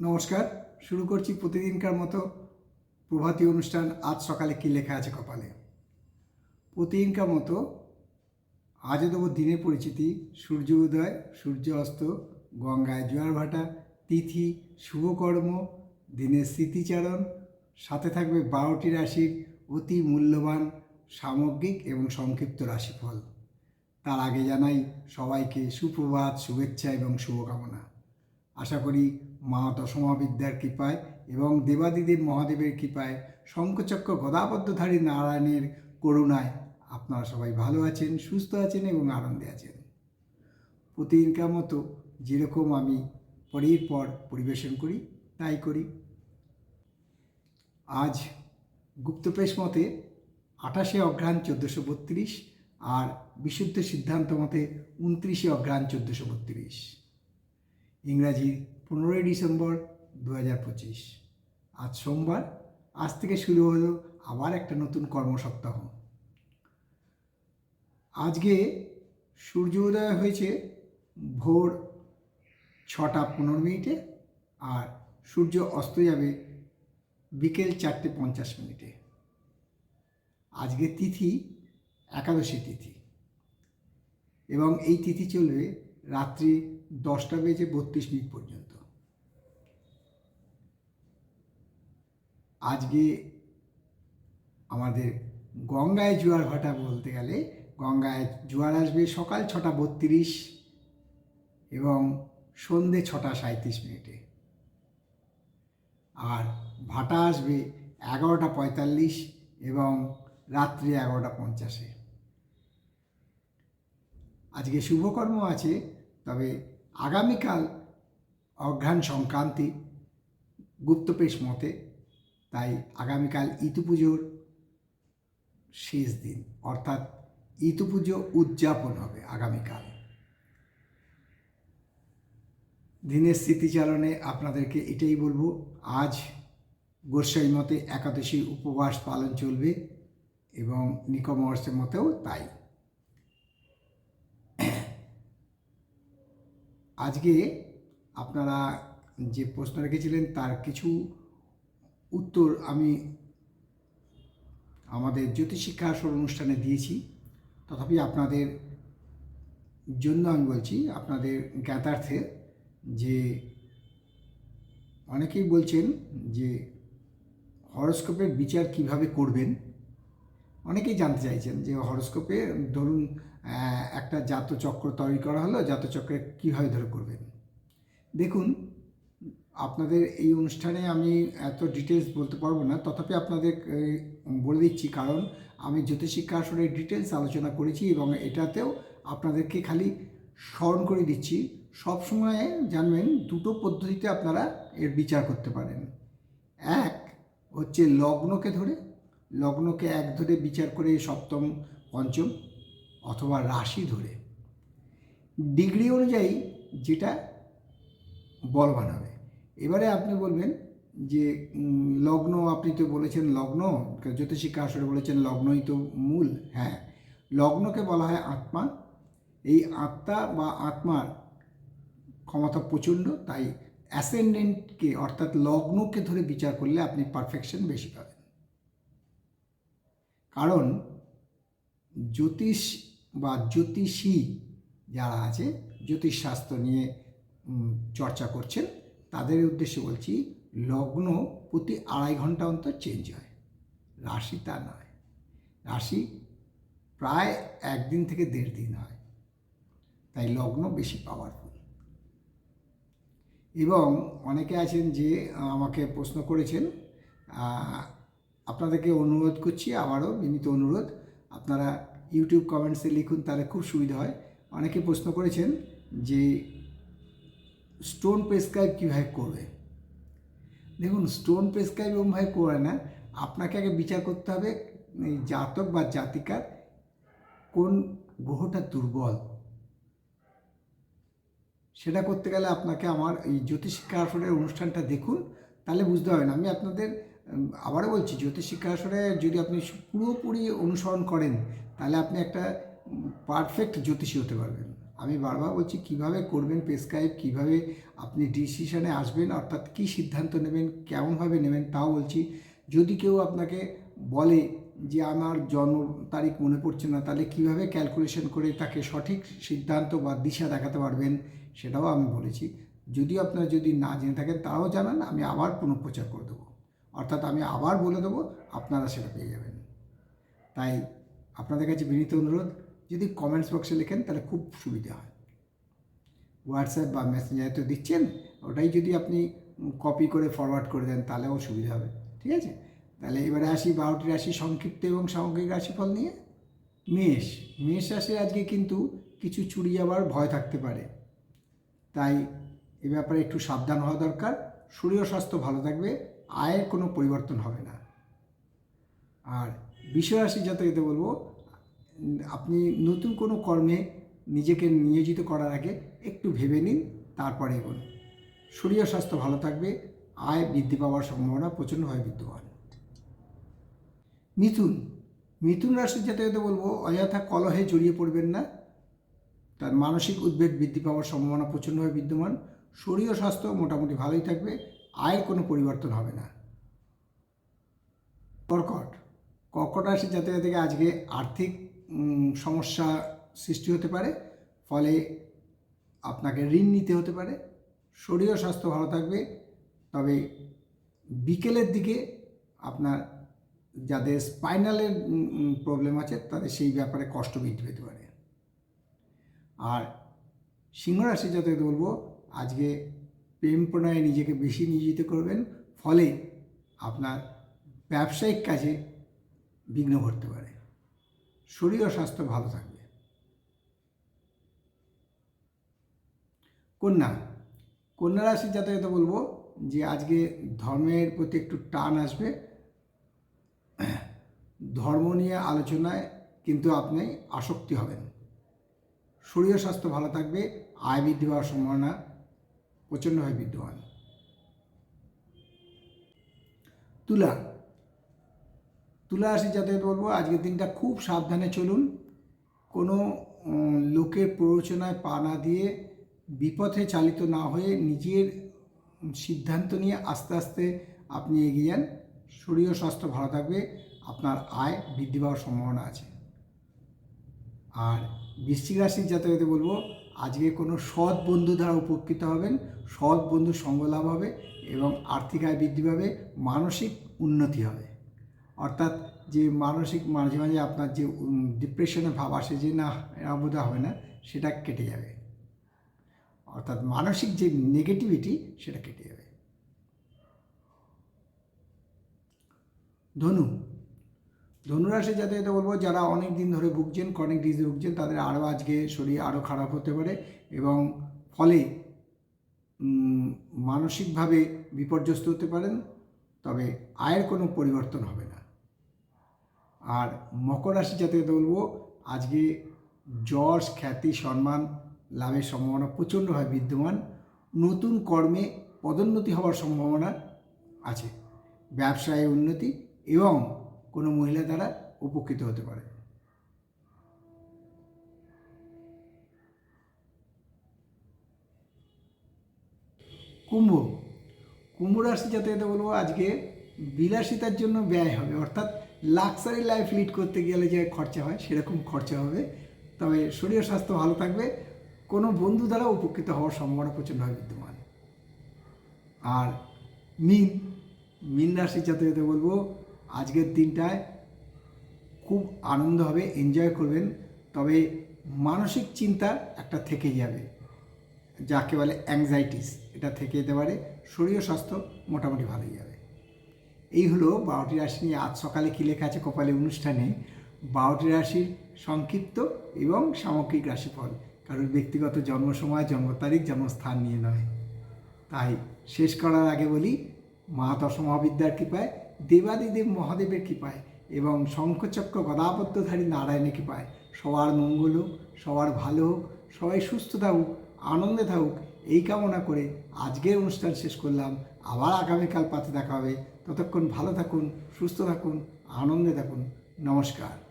নমস্কার, শুরু করছি প্রতিদিনকার মতো প্রভাতী অনুষ্ঠান। আজ সকালে কী লেখা আছে কপালে? প্রতিদিনকার মতো আজও দেবো দিনের পরিচিতি। সূর্য উদয়, সূর্য অস্ত, গঙ্গায় জোয়ার ভাটা, তিথি শুভকর্ম দিনের স্মৃতিচারণ, সাথে থাকবে বারোটি রাশির অতি মূল্যবান সামগ্রিক এবং সংক্ষিপ্ত রাশিফল। তার আগে জানাই সবাইকে সুপ্রভাত, শুভেচ্ছা এবং শুভকামনা। আশা করি মা দশমহাবিদ্যার কৃপায় এবং দেবাদিদেব মহাদেবের কৃপায় শঙ্খচক্র গদাবদ্ধধারী নারায়ণের করুণায় আপনারা সবাই ভালো আছেন, সুস্থ আছেন এবং আনন্দে আছেন। প্রতিদিনকার মতো যেরকম আমি পরের পর পরিবেশন করি, তাই করি। আজ গুপ্তপ্রেস মতে আঠাশে অঘ্রাণ চোদ্দোশো বত্রিশ আর বিশুদ্ধ সিদ্ধান্ত মতে উনত্রিশে অঘ্রাণ চোদ্দোশো বত্রিশ। ইংরাজি পনেরোই ডিসেম্বর দু হাজার পঁচিশ। আজ সোমবার, আজ থেকে শুরু হলো আবার একটা নতুন কর্মসপ্তাহ। আজকে সূর্য উদয় হয়েছে ভোর ছটা পনেরো মিনিটে আর সূর্য অস্ত যাবে বিকেল চারটে পঞ্চাশ মিনিটে। আজকে তিথি একাদশী তিথি। এবং এই তিথি চলবে রাত্রি দশটা বেজে বত্রিশ মিনিট পর্যন্ত। আজকে আমাদের গঙ্গায় জোয়ার ভাটা বলতে গেলে গঙ্গায় জোয়ার আসবে সকাল ছটা বত্রিশ এবং সন্ধে ছটা সাঁত্রিশ মিনিটে। আর ভাটা আসবে এগারোটা পঁয়তাল্লিশ এবং রাত্রি এগারোটা পঞ্চাশে। আজকে শুভকর্ম আছে, তবে আগামীকাল অঘ্রাণ সংক্রান্তি গুপ্তপেশ মতে তাই আগামীকাল ইতু পুজোর শেষ দিন, অর্থাৎ ইতু পুজো উদযাপন হবে আগামীকাল। দিনের স্মৃতিচারণে আপনাদেরকে এটাই বলব, আজ গোস্বাই মতে একাদশী উপবাস পালন চলবে এবং নিকমহর্ষের মতেও তাই। আজকে আপনারা যে প্রশ্ন রেখেছিলেন, তার কিছু উত্তর আমি আমাদের জ্যোতিষিক্ষা আসর অনুষ্ঠানে দিয়েছি। তথাপি আপনাদের জন্য আমি বলছি, আপনাদের জ্ঞাতার্থে যে অনেকেই বলছেন যে হরস্কোপের বিচার কীভাবে করবেন? অনেকেই জানতে চাইছেন যে হরস্কোপে ধরুন একটা জাতচক্র তৈরি করা হলো, জাতচক্রে কীভাবে ধরে করবেন? দেখুন আপনাদের এই অনুষ্ঠানে আমি এত ডিটেলস বলতে পারব না। তথাপি আপনাদের বলে দিচ্ছি, কারণ আমি জ্যোতিষিক্ষা আসলে ডিটেলস আলোচনা করেছি এবং এটাতেও আপনাদেরকে খালি স্মরণ করে দিচ্ছি, সব সময় জানবেন দুটো পদ্ধতিতে আপনারা এর বিচার করতে পারেন। এক হচ্ছে লগ্নকে ধরে, লগ্নকে এক ধরে বিচার করে সপ্তম, পঞ্চম অথবা রাশি ধরে। ডিগ্রি অনুযায়ী যেটা বলবান হবে এবারে আপনি বলবেন যে লগ্ন, আপনি তো বলেছেন লগ্ন জ্যোতিষিক্ষা আসলে বলেছেন লগ্নই তো মূল হ্যাঁ। লগ্নকে বলা হয় আত্মা। এই আত্মা বা আত্মার ক্ষমতা প্রচণ্ড, তাই অ্যাসেন্ডেন্টকে, অর্থাৎ লগ্নকে ধরে বিচার করলে আপনি পারফেকশন বেশি পাবেন। কারণ জ্যোতিষ বা জ্যোতিষী যারা আছে, জ্যোতিষশাস্ত্র নিয়ে চর্চা করছেন তাদের উদ্দেশ্যে বলছি, লগ্ন প্রতি আড়াই ঘণ্টা অন্তর চেঞ্জ হয়। রাশি তা নয়। রাশি প্রায় একদিন থেকে দেড় দিন হয়। তাই লগ্ন বেশি পাওয়ারফুল এবং অনেকে আছেন যে আমাকে প্রশ্ন করেছেন আপনাদেরকে অনুরোধ করছি, আবারও বিনীত অনুরোধ, আপনারা ইউটিউব কমেন্টসে লিখুন, তাহলে খুব সুবিধা হয়। অনেকে প্রশ্ন করেছেন যে স্টোন প্রেসক্রাইব কীভাবে করবে? দেখুন, স্টোন প্রেসক্রাইব এরকমভাবে করে না। আপনাকে আগে বিচার করতে হবে জাতক বা জাতিকার কোন গ্রহটা দুর্বল। সেটা করতে গেলে আপনাকে আমার এই জ্যোতিষিক্ষা আসরের অনুষ্ঠানটা দেখুন, তাহলে বুঝতে পারবেন। আমি আপনাদের আবারও বলছি জ্যোতিষিক্ষা আসরে যদি আপনি পুরোপুরি অনুসরণ করেন, তাহলে আপনি একটা পারফেক্ট জ্যোতিষী হতে পারবেন। আমি বারবার বলছি, কীভাবে করবেন প্রেসক্রাইব কীভাবে আপনি ডিসিশনে আসবেন? অর্থাৎ কী সিদ্ধান্ত নেবেন? কেমনভাবে নেবেন? তাও বলছি, যদি কেউ আপনাকে বলে যে আমার জন্ম তারিখ মনে পড়ছে না, তাহলে কীভাবে ক্যালকুলেশন করে তাকে সঠিক সিদ্ধান্ত বা দিশা দেখাতে পারবেন? সেটাও আমি বলেছি। যদিও আপনারা যদি না জেনে থাকেন, তাও জানান, আমি আবার পুনঃপ্রচার করে দেবো। অর্থাৎ আমি আবার বলে দেবো, আপনারা সেটা পেয়ে যাবেন। তাই আপনাদের কাছে বিনীত অনুরোধ যদি কমেন্টস বক্সে লেখেন তাহলে খুব সুবিধা হয়। হোয়াটসঅ্যাপ বা মেসেঞ্জারে তো দিচ্ছেন ওটাই যদি আপনি কপি করে ফরওয়ার্ড করে দেন তাহলেও সুবিধা হবে। ঠিক আছে? তাহলে এবারে আসি বারোটি রাশি সংক্ষিপ্ত এবং সামগ্রিক রাশিফল নিয়ে। মেষ মেষ রাশি আজকে কিন্তু কিছু চুরি যাওয়ার ভয় থাকতে পারে। তাই এ ব্যাপারে একটু সাবধান হওয়া দরকার। শরীর স্বাস্থ্য ভালো থাকবে আয়ের কোনো পরিবর্তন হবে না। আর বিশ্বরাশি জাতকতে বলব উম, আপনি নতুন কোনো কর্মে নিজেকে নিয়োজিত করার আগে একটু ভেবে নিন, তারপরে এগোন। শরীর স্বাস্থ্য ভালো থাকবে, আয় বৃদ্ধি পাওয়ার সম্ভাবনা প্রচণ্ডভাবে বিদ্যমান। মিথুন মিথুন রাশির জাতকতে বলব, অযথা কলহে জড়িয়ে পড়বেন না। তার মানসিক উদ্বেগ বৃদ্ধি পাওয়ার সম্ভাবনা প্রচণ্ডভাবে বিদ্যমান। শরীর স্বাস্থ্য মোটামুটি ভালোই থাকবে, আয়ের কোনো পরিবর্তন হবে না। কর্কট কর্কট রাশির জাতক থেকে আজকে আর্থিক সমস্যা সৃষ্টি হতে পারে, ফলে আপনাকে ঋণ নিতে হতে পারে। শরীর স্বাস্থ্য ভালো থাকবে, তবে বিকেলের দিকে আপনার যাদের স্পাইনালের প্রবলেম আছে, তাদের সেই ব্যাপারে কষ্ট বৃদ্ধি পেতে পারে। আর সিংহ রাশি যাতে বলব, আজকে প্রেম প্রণয়ে নিজেকে বেশি নিয়োজিত করবেন, ফলে আপনার ব্যবসায়িক কাজে বিঘ্ন ঘটতে পারে। শরীর ও স্বাস্থ্য ভালো থাকবে। কন্যা কন্যা রাশির যাতায়াত বলব যে আজকে ধর্মের প্রতি একটু টান আসবে। ধর্ম নিয়ে আলোচনায় কিন্তু আপনি আসক্তি হবেন। শরীর স্বাস্থ্য ভালো থাকবে, আয় বৃদ্ধি হওয়ার সম্ভাবনা প্রচণ্ডভাবে বিদ্যমান। তুলা তুলা রাশি যাতে বলব, আজকের দিনটা খুব সাবধানে চলুন। কোনো লোকের প্ররোচনায় পা না দিয়ে বিপথে চালিত না হয়ে নিজের সিদ্ধান্ত নিয়ে আস্তে আস্তে আপনি এগিয়ে যান। শরীর স্বাস্থ্য ভালো থাকবে, আপনার আয় বৃদ্ধি পাওয়ার সম্ভাবনা আছে। আর বৃশ্চিক রাশির জাতকতে বলব, আজকে কোনো সৎ বন্ধু দ্বারা উপকৃত হবেন, সৎ বন্ধুর সঙ্গ লাভ হবে এবং আর্থিক আয় বৃদ্ধি পাবে, মানসিক উন্নতি হবে। অর্থাৎ যে মানসিক, মাঝে মাঝে আপনার যে ডিপ্রেশনের ভাব আসে যে, না, এরা হবে না, সেটা কেটে যাবে। অর্থাৎ মানসিক যে নেগেটিভিটি সেটা কেটে যাবে। ধনু ধনুরাশি যাতে এটা বলব, যারা অনেক দিন ধরে ভুগছেন ক্রনিক ডিজিজে ভুগছেন, তাদের আরও আজকে শরীর আরও খারাপ হতে পারে এবং ফলে মানসিকভাবে বিপর্যস্ত হতে পারেন, তবে আয়ের কোনো পরিবর্তন হবে না। আর মকর রাশি এটা বলব, আজকে যশ খ্যাতি, সম্মান লাভের সম্ভাবনা প্রচণ্ডভাবে বিদ্যমান। নতুন কর্মে পদোন্নতি হওয়ার সম্ভাবনা আছে, ব্যবসায় উন্নতি এবং কোনো মহিলা দ্বারা উপকৃত হতে পারে। কুম্ভ কুম্ভ রাশি যাতে বলব, আজকে বিলাসিতার জন্য ব্যয় হবে, অর্থাৎ লাক্সারি লাইফ লিড করতে গেলে যে খরচা হয়, সেরকম খরচা হবে। তবে শরীর স্বাস্থ্য ভালো থাকবে। কোনো বন্ধু দ্বারা উপকৃত হওয়ার সম্ভাবনা প্রচণ্ডভাবে বিদ্যমান। আর মিন মিন রাশি যাতে বলব, আজকের দিনটায় খুব আনন্দ হবে এনজয় করবেন। তবে মানসিক চিন্তা একটা থেকে যাবে, যাকে বলে অ্যাংজাইটিস এটা থেকে যেতে পারে। শরীর স্বাস্থ্য মোটামুটি ভালোই যাবে। এই হলো বারোটি রাশি নিয়ে আজ সকালে কী লেখা আছে কপালে অনুষ্ঠানে? বারোটি রাশির সংক্ষিপ্ত এবং সামগ্রিক রাশিফল। কারোর ব্যক্তিগত জন্ম সময় জন্ম তারিখ জন্মস্থান নিয়ে নয়। তাই শেষ করার আগে বলি, মা দশ মহাবিদ্যার কৃপায়, দেবাদিদেব মহাদেবের কৃপায় এবং শঙ্খচক্র গদাবদ্ধধারী নারায়ণের কৃপায় সবার মঙ্গল হোক, সবার ভালো হোক, সবাই সুস্থ থাকুক, আনন্দে থাকুক, এই কামনা করে আজকের অনুষ্ঠান শেষ করলাম। আবার আগামীকাল পাতে দেখা হবে। ততক্ষণ ভালো থাকুন সুস্থ থাকুন আনন্দে থাকুন। নমস্কার।